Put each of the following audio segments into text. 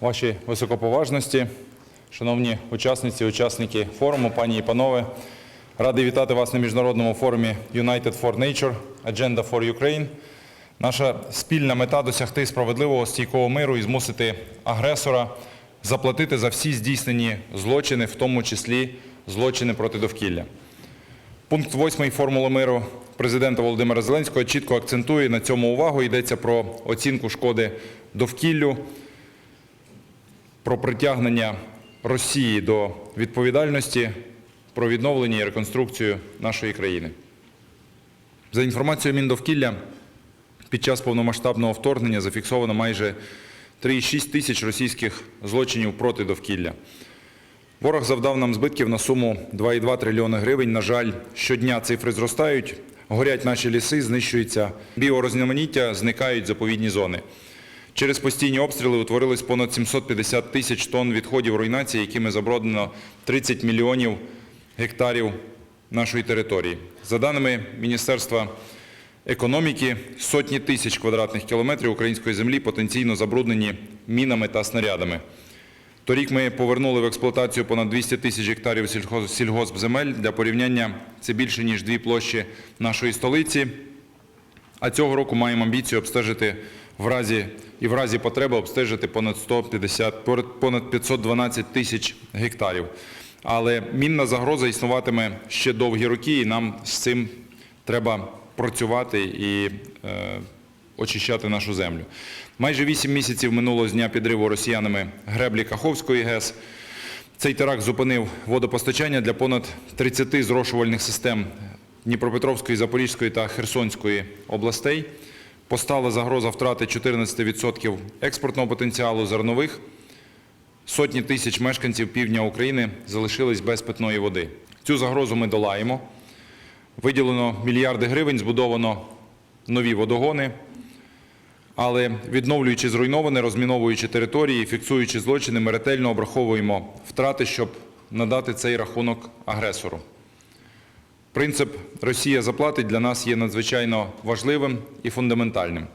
Ваші високоповажності, шановні учасниці, учасники форуму, пані і панове, радий вітати вас на міжнародному форумі United for Nature – Agenda for Ukraine. Наша спільна мета досягти справедливого стійкого миру і змусити агресора заплатити за всі здійснені злочини, в тому числі злочини проти довкілля. Пункт 8 формули миру президента Володимира Зеленського чітко акцентує на цьому увагу. Йдеться про оцінку шкоди довкіллю, про притягнення Росії до відповідальності, про відновлення і реконструкцію нашої країни. За інформацією Міндовкілля, під час повномасштабного вторгнення зафіксовано майже 3,6 тисяч російських злочинів проти довкілля. Ворог завдав нам збитків на суму 2,2 трильйони гривень. На жаль, щодня цифри зростають, горять наші ліси, знищується біорізноманіття, зникають заповідні зони. Через постійні обстріли утворилось понад 750 тисяч тонн відходів руйнації, якими забруднено 30 мільйонів гектарів нашої території. За даними Міністерства економіки, сотні тисяч квадратних кілометрів української землі потенційно забруднені мінами та снарядами. Торік ми повернули в експлуатацію понад 200 тисяч гектарів сільгоспземель. Для порівняння це більше, ніж дві площі нашої столиці. А цього року маємо амбіцію обстежити в разі і в разі потреби обстежити понад 150, понад 512 тисяч гектарів. Але мінна загроза існуватиме ще довгі роки, і нам з цим треба працювати і е, очищати нашу землю. Майже 8 місяців минуло з дня підриву росіянами греблі Каховської ГЕС. Цей теракт зупинив водопостачання для понад 30 зрошувальних систем Дніпропетровської, Запорізької та Херсонської областей. Постала загроза втрати 14% експортного потенціалу зернових. Сотні тисяч мешканців півдня України залишились без питної води. Цю загрозу ми долаємо. Виділено мільярди гривень, збудовано нові водогони. Але відновлюючи зруйноване, розміновуючи території, фіксуючи злочини, ми ретельно обраховуємо втрати, щоб надати цей рахунок агресору. Принцип Росія заплатить для нас є надзвичайно важливим і фундаментальним.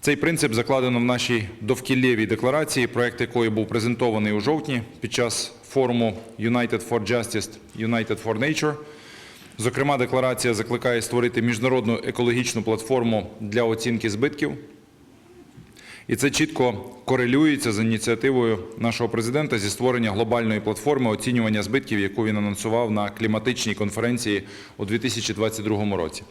Цей принцип закладено в нашій довкіллєвій декларації, проект якої був презентований у жовтні під час форуму United for Justice, United for Nature. Зокрема, декларація закликає створити міжнародну екологічну платформу для оцінки збитків. І це чітко корелюється з ініціативою нашого президента зі створення глобальної платформи оцінювання збитків, яку він анонсував на кліматичній конференції у 2022 році.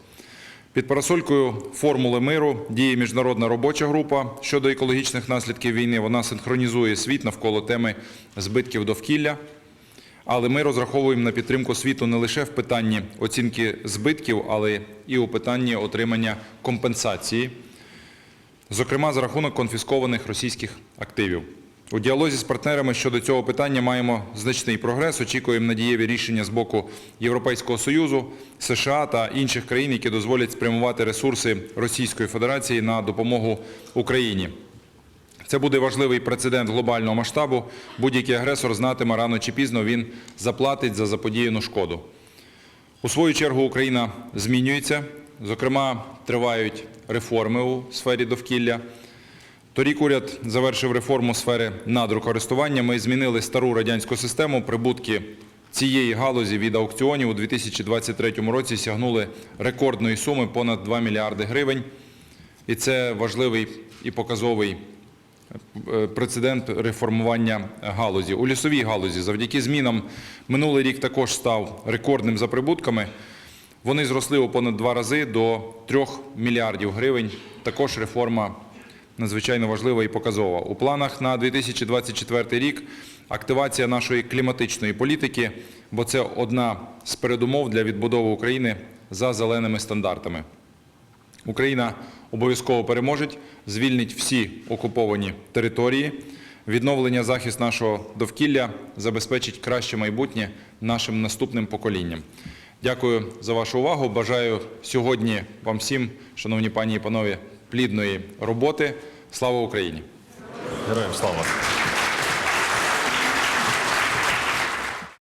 Під парасолькою формули миру діє міжнародна робоча група щодо екологічних наслідків війни. Вона синхронізує світ навколо теми збитків довкілля. Але ми розраховуємо на підтримку світу не лише в питанні оцінки збитків, але і у питанні отримання компенсації, зокрема за рахунок конфіскованих російських активів. У діалозі з партнерами щодо цього питання маємо значний прогрес. Очікуємо на дієві рішення з боку Європейського Союзу, США та інших країн, які дозволять спрямувати ресурси Російської Федерації на допомогу Україні. Це буде важливий прецедент глобального масштабу. Будь-який агресор знатиме рано чи пізно він заплатить за заподіяну шкоду. У свою чергу Україна змінюється. Зокрема, тривають реформи у сфері довкілля. Торік уряд завершив реформу сфери надрокористування. Ми змінили стару радянську систему. Прибутки цієї галузі від аукціонів у 2023 році сягнули рекордної суми понад 2 мільярди гривень. І це важливий і показовий е, прецедент реформування галузі. У лісовій галузі завдяки змінам минулий рік також став рекордним за прибутками. Вони зросли у понад два рази до 3 мільярдів гривень. Також реформа надзвичайно важлива і показова. У планах на 2024 рік активація нашої кліматичної політики, бо це одна з передумов для відбудови України за зеленими стандартами. Україна обов'язково переможе, звільнить всі окуповані території. Відновлення захист нашого довкілля забезпечить краще майбутнє нашим наступним поколінням. Дякую за вашу увагу. Бажаю сьогодні вам всім, шановні пані і панове, плідної роботи. Слава Україні! Героям слава!